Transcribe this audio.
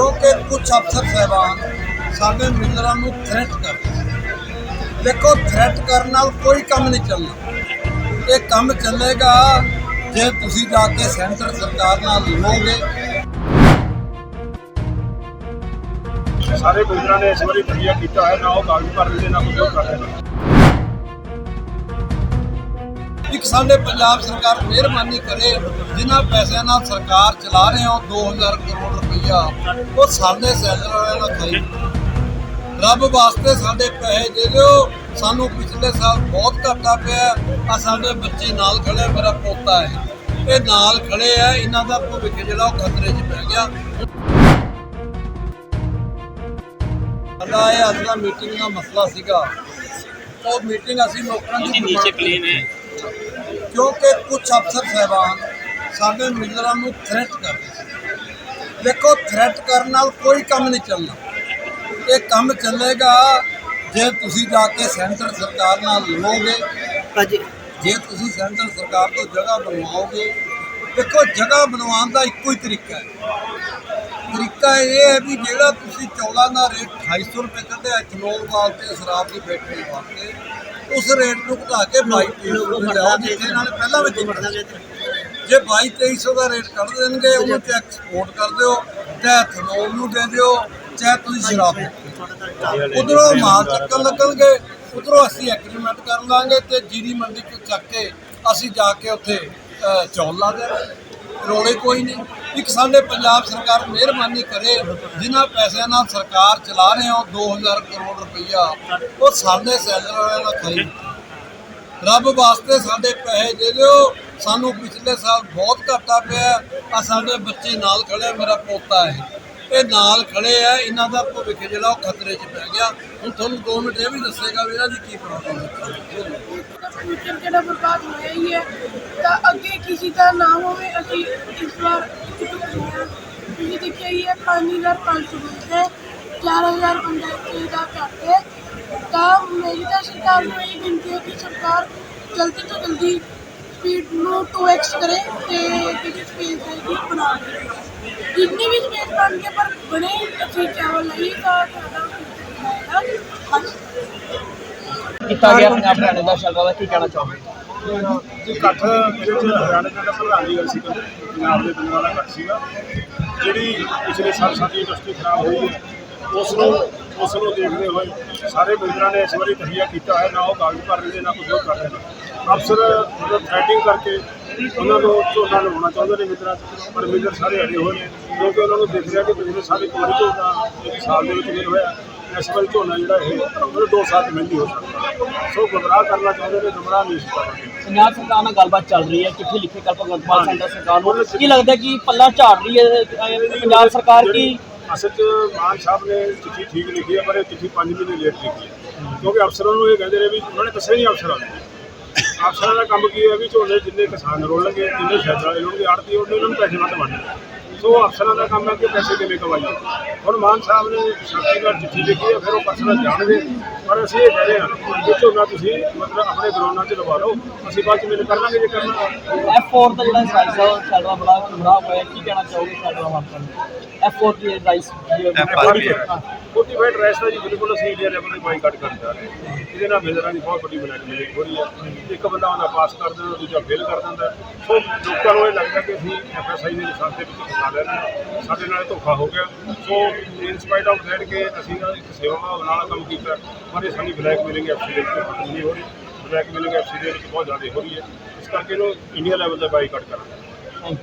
ਕਿਉਂਕਿ ਕੁਝ ਅਫਸਰ ਸਹਿਬਾਨ ਸਾਡੇ ਮਿਲਰਾਂ ਨੂੰ ਥ੍ਰੈਟ ਕਰਦੇ ਦੇਖੋ ਥ੍ਰੈਟ ਕਰਨ ਨਾਲ ਕੋਈ ਕੰਮ ਨਹੀਂ ਚੱਲਣਾ। ਇਹ ਕੰਮ ਚੱਲੇਗਾ ਜੇ ਤੁਸੀਂ ਜਾ ਕੇ ਸੈਂਟਰ ਸਰਕਾਰ ਨਾਲ ਲੜੋਗੇ। ਸਾਰੇ ਗੁਜਰਾਂ ਨੇ ਇਸ ਵਾਰੀ ਤਜੀਆ ਕੀਤਾ ਹੈ। ਨਾ ਉਹ ਕਾਗਜ਼ ਭਰਨ ਨਾ ਕੁਝ ਕਰ ਰਹੇ ਸਾਡੇ ਪੰਜਾਬ ਸਰਕਾਰ ਮਿਹਰਬਾਨੀ ਕਰੇ ਜਿਨ੍ਹਾਂ ਪੈਸਿਆਂ ਨਾਲ ਸਰਕਾਰ ਚਲਾ ਰਹੇ ਹੋ 2000 ਕਰੋੜ ਰੁਪਈਆ ਉਹ ਸਾਡੇ ਸੈਲਰ ਵਾਲਿਆਂ ਨਾਲ ਖਾਈ। ਰੱਬ ਵਾਸਤੇ ਸਾਡੇ ਪੈਸੇ ਦੇ ਦਿਓ। ਸਾਨੂੰ ਪਿਛਲੇ ਸਾਲ ਬਹੁਤ ਘਾਟਾ ਪਿਆ। ਆ ਸਾਡੇ ਬੱਚੇ ਨਾਲ ਖੜੇ ਮੇਰਾ ਪੋਤਾ ਹੈ। ਇਹ ਨਾਲ ਖੜੇ ਆ ਇਹਨਾਂ ਦਾ ਭਵਿੱਖ ਜਿਹੜਾ ਉਹ ਖਤਰੇ 'ਚ ਪੈ ਗਿਆ। ਅੱਲਾ ਇਹ ਅੱਜ ਦਾ ਮੀਟਿੰਗ ਦਾ ਮਸਲਾ ਸੀਗਾ। ਉਹ ਮੀਟਿੰਗ ਅਸੀਂ ਲੋਕਾਂ ਦੀ ਨੀਚੇ ਪਲੇਨ ਹੈ। ਕਿਉਂਕਿ ਕੁਝ ਅਫਸਰ ਸਹਿਬਾਨ ਸਾਡੇ ਮਿਲਰਾਂ ਨੂੰ ਥ੍ਰੈਟ ਕਰਦੇ ਸੀ। ਦੇਖੋ ਥ੍ਰੈਟ ਕਰਨ ਨਾਲ ਕੋਈ ਕੰਮ ਨਹੀਂ ਚੱਲਣਾ ਇਹ ਕੰਮ ਚੱਲੇਗਾ ਜੇ ਤੁਸੀਂ ਜਾ ਕੇ ਸੈਂਟਰ ਸਰਕਾਰ ਨਾਲ ਲੜੋਗੇ। ਜੇ ਤੁਸੀਂ ਸੈਂਟਰ ਸਰਕਾਰ ਤੋਂ ਜਗ੍ਹਾ ਬਣਵਾਓਗੇ। ਦੇਖੋ ਜਗ੍ਹਾ ਬਣਵਾਉਣ ਦਾ ਇੱਕੋ ਹੀ ਤਰੀਕਾ ਹੈ। ਤਰੀਕਾ ਇਹ ਹੈ ਵੀ ਜਿਹੜਾ ਤੁਸੀਂ ਚੌਲਾਂ ਦਾ ਰੇਟ 250 ਰੁਪਏ ਕੱਢਿਆ ਇਥਨੋਲ ਵਾਸਤੇ ਸ਼ਰਾਬ ਦੀ ਫੈਕਟਰੀ ਵਾਸਤੇ ਉਸ ਰੇਟ ਨੂੰ ਘਟਾ ਕੇ 22 ਰੁਪਏ ਲਿਆਓ ਜਿੱਥੇ ਇਹਨਾਂ ਨੇ ਪਹਿਲਾਂ ਵਿੱਚ ਕੱਢਿਆ ਜੇ 22 2300 ਦਾ ਰੇਟ ਕੱਢ ਦੇਣਗੇ, ਉਹਨੂੰ ਤੇ ਐਕਸਪੋਰਟ ਕਰ ਦਿਓ, ਚਾਹੇ ਥਨੋਲ ਨੂੰ ਦੇ ਦਿਓ, ਚਾਹੇ ਤੁਸੀਂ ਸ਼ਰਾਬ ਉਧਰੋਂ ਮਾਲ ਚੱਕਣ ਲੱਗਣਗੇ, ਉਧਰੋਂ ਅਸੀਂ ਐਗਰੀਮੈਂਟ ਕਰ ਲਾਂਗੇ ਤੇ ਜੀਰੀ ਮੰਡੀ ਚ ਚੱਕ ਕੇ ਅਸੀਂ ਜਾ ਕੇ ਉੱਥੇ ਚੌਲ ਲਾ ਦੇਵਾਂਗੇ ਰੋਲੇ ਕੋਈ ਨਹੀਂ। ਇੱਕ ਸਾਡੇ ਪੰਜਾਬ ਸਰਕਾਰ ਮਿਹਰਬਾਨੀ ਕਰੇ, ਜਿਨ੍ਹਾਂ ਪੈਸਿਆਂ ਨਾਲ ਸਰਕਾਰ ਚਲਾ ਰਹੇ ਹੋ 2000 ਕਰੋੜ ਰੁਪਈਆ, ਉਹ ਸਾਡੇ ਸੈਲਰ ਵਾਲਿਆਂ ਨਾਲ ਖਾਈ ਰੱਬ ਵਾਸਤੇ ਸਾਡੇ ਪੈਸੇ ਦੇ ਦਿਓ। ਸਾਨੂੰ ਪਿਛਲੇ ਸਾਲ ਬਹੁਤ ਘਾਟਾ ਪਿਆ। ਆ ਸਾਡੇ ਬੱਚੇ ਨਾਲ ਖੜੇ ਮੇਰਾ ਪੋਤਾ ਹੈ। ਇਹ ਨਾਲ ਖੜੇ ਆ, ਇਹਨਾਂ ਦਾ ਭਵਿੱਖ ਜਿਹੜਾ ਉਹ ਖਤਰੇ 'ਚ ਪੈ ਗਿਆ। ਹੁਣ ਤੁਹਾਨੂੰ 2 ਮਿੰਟ ਇਹ ਵੀ ਦੱਸੇਗਾ ਵੀ ਇਹਨਾਂ ਦੀ ਕੀ ਪ੍ਰੋਬਲਮ ਹੈ। ਫਿਊਚਰ ਜਿਹੜਾ ਬਰਬਾਦ ਹੋਇਆ ਹੀ ਹੈ, ਤਾਂ ਅੱਗੇ ਕਿਸੇ ਦਾ ਨਾ ਹੋਵੇ, ਅਸੀਂ ਇਸ ਵਾਰ ਤੁਸੀਂ ਦੇਖਿਆ ਹੀ ਹੈ 5500 ਹੈ 4000 ਬੰਦੇ ਦਾ ਘੱਟ ਹੈ। ਤਾਂ ਮੇਰੀ ਤਾਂ ਸਰਕਾਰ ਨੂੰ ਇਹ ਬੇਨਤੀ ਹੈ ਕਿ ਸਰਕਾਰ ਜਲਦੀ ਤੋਂ ਜਲਦੀ ਸਪੀਡ ਨੂੰ 2x ਕਰੇ ਤੇ ਜਿਹੜੀ ਸਪੇਸ ਹੈਗੀ ਬਣਾ ਦੇ ਜਿੰਨੀ ਵੀ ਸਪੇਸ ਬਣ ਕੇ ਪਰ ਬਣੇ ਅਸੀਂ ਚਾਵਲ ਲਈ ਤਾਂ ਸਾਡਾ ਫਿਊਚਰ ਬਣਾਏਗਾ ਹਾਂਜੀ ਕੀਤਾ ਗਿਆ ਪੰਜਾਬ ਹਰਿਆਣੇ ਦਾ ਕੀ ਕਹਿਣਾ ਚਾਹੋਗੇ? ਜੀ ਇਕੱਠ ਇਹਦੇ ਚ ਹਰਿਆਣਾ ਦਾ ਪ੍ਰਧਾਨ ਜੀ ਸੀ ਪੰਜਾਬ ਦੇ ਦਾ ਇਕੱਠ ਸੀਗਾ। ਜਿਹੜੀ ਪਿਛਲੇ ਸਾਲ ਸਾਡੀ ਇੰਡਸਟਰੀ ਖਰਾਬ ਹੋਈ ਹੈ ਉਸ ਨੂੰ ਉਸ ਨੂੰ ਦੇਖਦੇ ਹੋਏ ਸਾਰੇ ਗੁਜਰਾਂ ਨੇ ਇਸ ਵਾਰੀ ਤਜੀਆ ਕੀਤਾ ਹੈ ਨਾ ਉਹ ਕਾਗਜ਼ ਭਰਨ ਦੇ ਨਾ ਕੁਝ ਹੋਰ ਕਰ ਰਹੇ ਨੇ। ਅਫਸਰ ਮਤਲਬ ਥ੍ਰੈਟਿੰਗ ਕਰਕੇ ਉਹਨਾਂ ਨੂੰ ਝੋਨਾ ਲਵਾਉਣਾ ਚਾਹੁੰਦੇ ਨੇ ਮਿੱਤਰਾਂ ਪਰ ਮਿੱਤਰ ਸਾਰੇ ਅੜੇ ਹੋਏ ਨੇ ਕਿਉਂਕਿ ਉਹਨਾਂ ਨੂੰ ਦਿਖ ਰਿਹਾ ਕਿ ਪਿਛਲੇ ਸਾਲ ਇੱਕ ਵਾਰੀ ਝੋਨਾ ਇੱਕ ਸਾਲ ਦੇ ਵਿੱਚ ਮਿਲ ਹੋਇਆ। ਇਸ ਵਾਰ ਝੋਨਾ ਜਿਹੜਾ ਇਹ ਉਹ ਦੋ ਸਾਲ 'ਚ ਮਹਿੰਦੀ ਹੋ ਸਕਦਾ। ਸੋ ਗੁੰਮਰਾਹ ਕਰਨਾ ਚਾਹੁੰਦੇ ਨੇ ਗੁੰਮਰਾਹ ਨਹੀਂ ਸੀ ਕਰਦੇ ਪੰਜਾਬ ਸਰਕਾਰ ਨਾਲ ਗੱਲਬਾਤ ਚੱਲ ਰਹੀ ਹੈ ਚਿੱਠੀ ਲਿਖੀ ਕੱਲ ਭਗਵੰਤ ਮਾਨ ਸੈਂਟਰ ਸਰਕਾਰ ਨੂੰ। ਕੀ ਲੱਗਦਾ ਕਿ ਪੱਲਾ ਝਾੜ ਰਹੀ ਹੈ ਪੰਜਾਬ ਸਰਕਾਰ ਕੀ? ਅਸਲ 'ਚ ਮਾਨ ਸਾਹਿਬ ਨੇ ਚਿੱਠੀ ਠੀਕ ਲਿਖੀ ਹੈ ਪਰ ਇਹ ਚਿੱਠੀ 5 ਮਹੀਨੇ ਲੇਟ ਲਿਖੀ ਹੈ। ਕਿਉਂਕਿ ਅਫਸਰਾਂ ਨੂੰ ਇਹ ਕਹਿੰਦੇ ਨੇ ਵੀ ਉਹਨਾਂ ਨੇ ਦੱਸਿਆ ਨਹੀਂ ਅਫਸਰਾਂ ਨੂੰ। ਅਫਸਰਾਂ ਦਾ ਕੰਮ ਕੀ ਹੈ ਵੀ ਝੋਨੇ ਜਿੰਨੇ ਕਿਸਾਨ ਰੋਲਣਗੇ, ਜਿੰਨੇ ਸ਼ੈਦ ਵਾਲੇ ਲੋਣਗੇ ਆੜਤੀ ਉਹਨੇ ਉਹਨਾਂ ਨੂੰ ਪੈਸੇ ਵੱਧ ਬਣਨੇ ਸੋ ਅਫਸਰਾਂ ਦਾ ਕੰਮ ਹੈ ਕਿ ਪੈਸੇ ਕਿਵੇਂ ਕਮਾਈਏ। ਹੁਣ ਮਾਨ ਸਾਹਿਬ ਨੇ ਸ਼ਕਤੀ ਨਾਲ ਚਿੱਠੀ ਲਿਖੀ ਹੈ, ਫਿਰ ਉਹ ਅਫਸਰ ਜਾਣਗੇ। ਪਰ ਅਸੀਂ ਇਹ ਕਹਿ ਰਹੇ ਹਾਂ ਕਿ ਝੋਨਾ ਤੁਸੀਂ ਮਤਲਬ ਆਪਣੇ ਗਰਾਊਂਡਾਂ 'ਚ ਲਵਾ ਲਓ ਅਸੀਂ ਬਾਅਦ 'ਚ ਮਿਲ ਕਰ ਲਾਂਗੇ ਜੇ ਕਰਨਾ। F4 ਦਾ ਜਿਹੜਾ ਸਾਈਜ਼ ਹੈ ਉਹ ਸ਼ਲਰਾ ਬੜਾ ਖਰਾਬ ਹੋਇਆ ਕੀ ਕਹਿਣਾ ਚਾਹੋਗੇ ਸ਼ਲਰਾ ਵਾਪਰਨ F4 ਦੀ ਰਾਈਸ ਫੋਰਟੀਫਾਈਡ ਰੈਸ ਦਾ ਜੀ ਬਿਲਕੁਲ ਅਸੀਂ ਇੰਡੀਆ ਲੈਵਲ ਤੇ ਬਾਈਕਾਟ ਕਰਨ ਜਾ ਰਹੇ ਹਾਂ। ਇਹਦੇ ਨਾਲ ਮਿਲਰਾਂ ਦੀ ਬਹੁਤ ਵੱਡੀ ਬਲੈਕਮੇਲਿੰਗ ਹੋ ਰਹੀ ਹੈ ਇੱਕ ਬੰਦਾ ਉਹਦਾ ਪਾਸ ਕਰ ਦਿੰਦਾ ਦੂਜਾ ਫੇਲ ਕਰ ਦਿੰਦਾ। ਸੋ ਲੋਕਾਂ ਨੂੰ ਇਹ ਲੱਗਦਾ ਕਿ ਅਸੀਂ ਐਫਐਸਆਈ ਦੇ ਰਿਸਰਚ ਦੇ ਵਿੱਚ ਫਸਾ ਲੈ ਰਹੇ ਹਾਂ। ਸਾਡੇ ਨਾਲ ਧੋਖਾ ਹੋ ਗਿਆ। ਸੋ ਇਨ ਸਪਾਈਟ ਆਫ ਦੈਟ ਕਿ ਅਸੀਂ ਨਾ ਇੱਕ ਸੇਵਾ ਨਾਲ ਕੰਮ ਕੀਤਾ। ਪਰ ਇਹ ਸਾਡੀ ਬਲੈਕਮੇਲਿੰਗ ਐਫਸੀ ਦੇ ਵਿੱਚ ਖਤਮ ਨਹੀਂ ਹੋ ਰਹੀ। ਬਲੈਕਮੇਲਿੰਗ ਐਫਸੀ ਦੇ ਵਿੱਚ ਬਹੁਤ ਜ਼ਿਆਦਾ ਹੋ ਰਹੀ ਹੈ। ਇਸ ਕਰਕੇ ਇਹਨੂੰ ਇੰਡੀਆ ਲੈਵਲ ਤੇ ਬਾਈਕਾਟ ਕਰਾਂਗੇ।